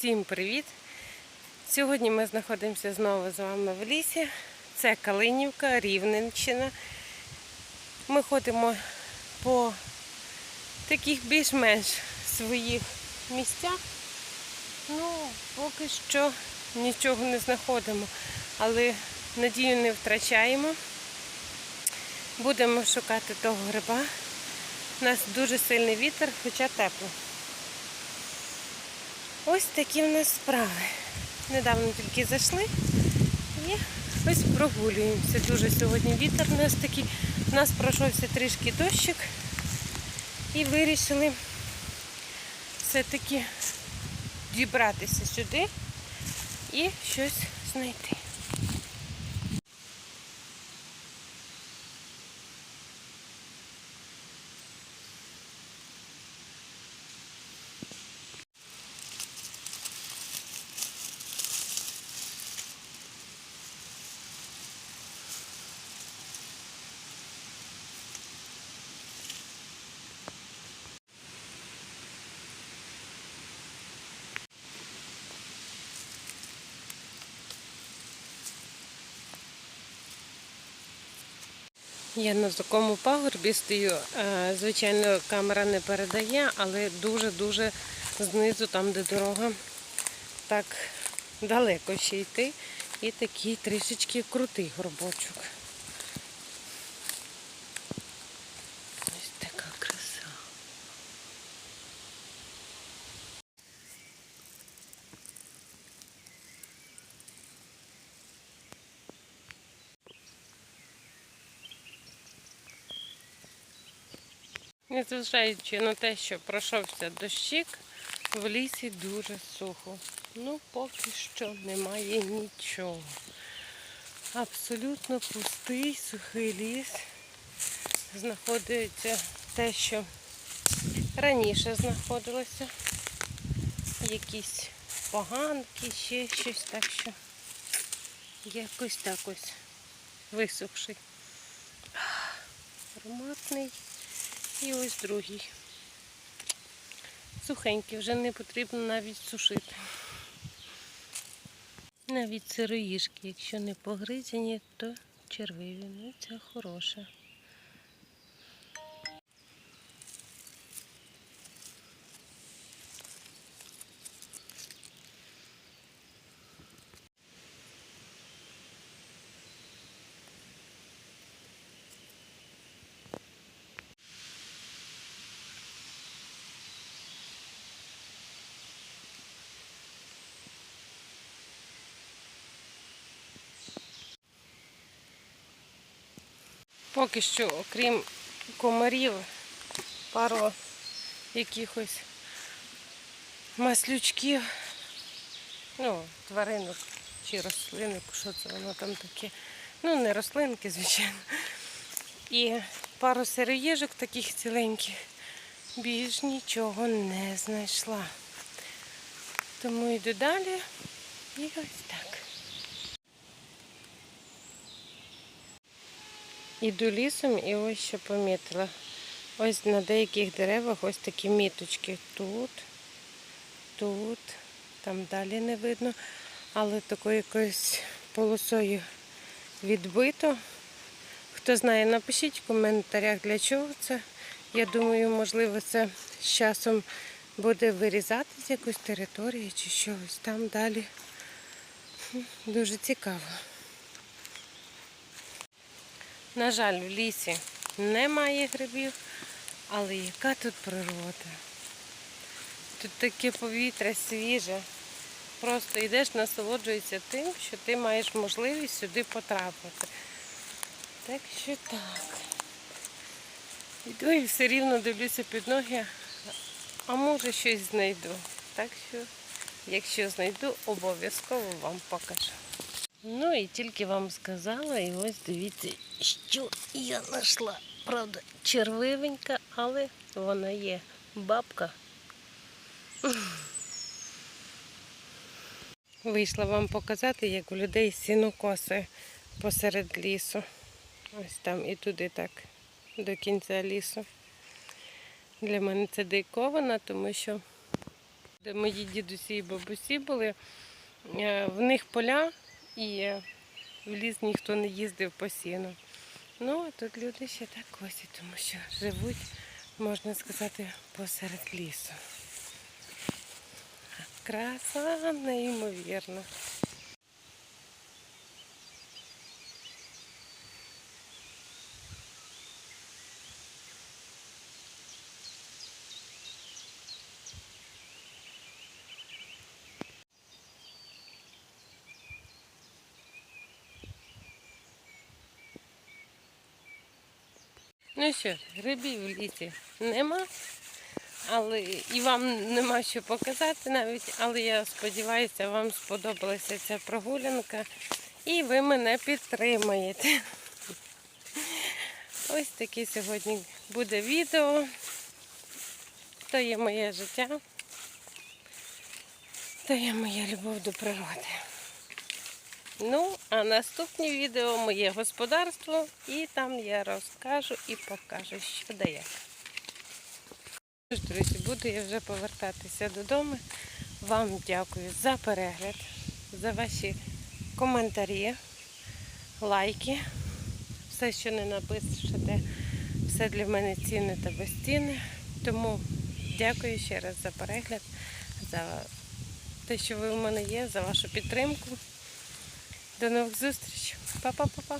Всім привіт! Сьогодні ми знаходимося знову з вами в лісі. Це Калинівка, Рівненщина. Ми ходимо по таких більш-менш своїх місцях. Ну, поки що нічого не знаходимо, але надію не втрачаємо. Будемо шукати того гриба. У нас дуже сильний вітер, хоча тепло. Ось такі в нас справи. Недавно тільки зайшли і ось прогулюємося. Дуже сьогодні вітер у нас такий. У нас пройшовся трішки дощик і вирішили все-таки дібратися сюди і щось знайти. Я на такому пагорбі стою. Е, Звичайно, камера не передає, але дуже-дуже знизу, там, де дорога, так далеко ще йти. І такий трішечки крутий горбочок. Ось така краса. Незважаючи на те, що пройшовся дощик, в лісі дуже сухо. Ну, поки що немає нічого. Абсолютно пустий, сухий ліс. Знаходиться те, що раніше знаходилося. Якісь поганки, ще щось, так що якось так ось висохший. Ароматний. І ось другий. Сухенький, вже не потрібно навіть сушити. Навіть сироїшки, якщо не погризені, то червиві. Ну, це хороше. Поки що, окрім комарів, пару якихось маслючків, ну, тваринок чи рослинок, що це воно там таке. Ну, не рослинки, звичайно. І пару сироїжок таких ціленьких. Більш нічого не знайшла. Тому йду далі і ось так. Іду лісом і ось що помітила. Ось на деяких деревах ось такі міточки. Тут, тут, там далі не видно, але такою якоюсь полосою відбито. Хто знає, напишіть в коментарях, для чого це. Я думаю, можливо, це з часом буде вирізати з якоїсь території чи щось там далі. Дуже цікаво. На жаль, в лісі немає грибів, але яка тут природа? Тут таке повітря свіже. Просто йдеш, насолоджуєшся тим, що ти маєш можливість сюди потрапити. Так що так. Йду і все рівно дивлюся під ноги, а може щось знайду. Так що, якщо знайду, обов'язково вам покажу. Ну і тільки вам сказала, і ось дивіться, що я знайшла. Правда, червивенька, але вона є бабка. Вийшла вам показати, як у людей сінокоси посеред лісу. Ось там і туди так, до кінця лісу. Для мене це дикована, тому що Де мої дідусі і бабусі були, е, в них поля і в ліс ніхто не їздив по сіну. Ну, а тут люди ще так косять, тому що живуть, можна сказати, посеред лісу. Краса неймовірна. Ну що, грибів в лісі нема, але і вам нема що показати навіть, але я сподіваюся, вам сподобалася ця прогулянка і ви мене підтримаєте. Ось таке сьогодні буде відео. То є моє життя, то є моя любов до природи. Ну, а наступне відео моє господарство, і там я розкажу і покажу, що де як. Друзі, буду я вже повертатися додому. Вам дякую за перегляд, за ваші коментарі, лайки. Все, що не напишете, все для мене цінне та безцінне. Тому дякую ще раз за перегляд, за те, що ви в мене є, за вашу підтримку. До нових зустрічей. Па-па-па-па.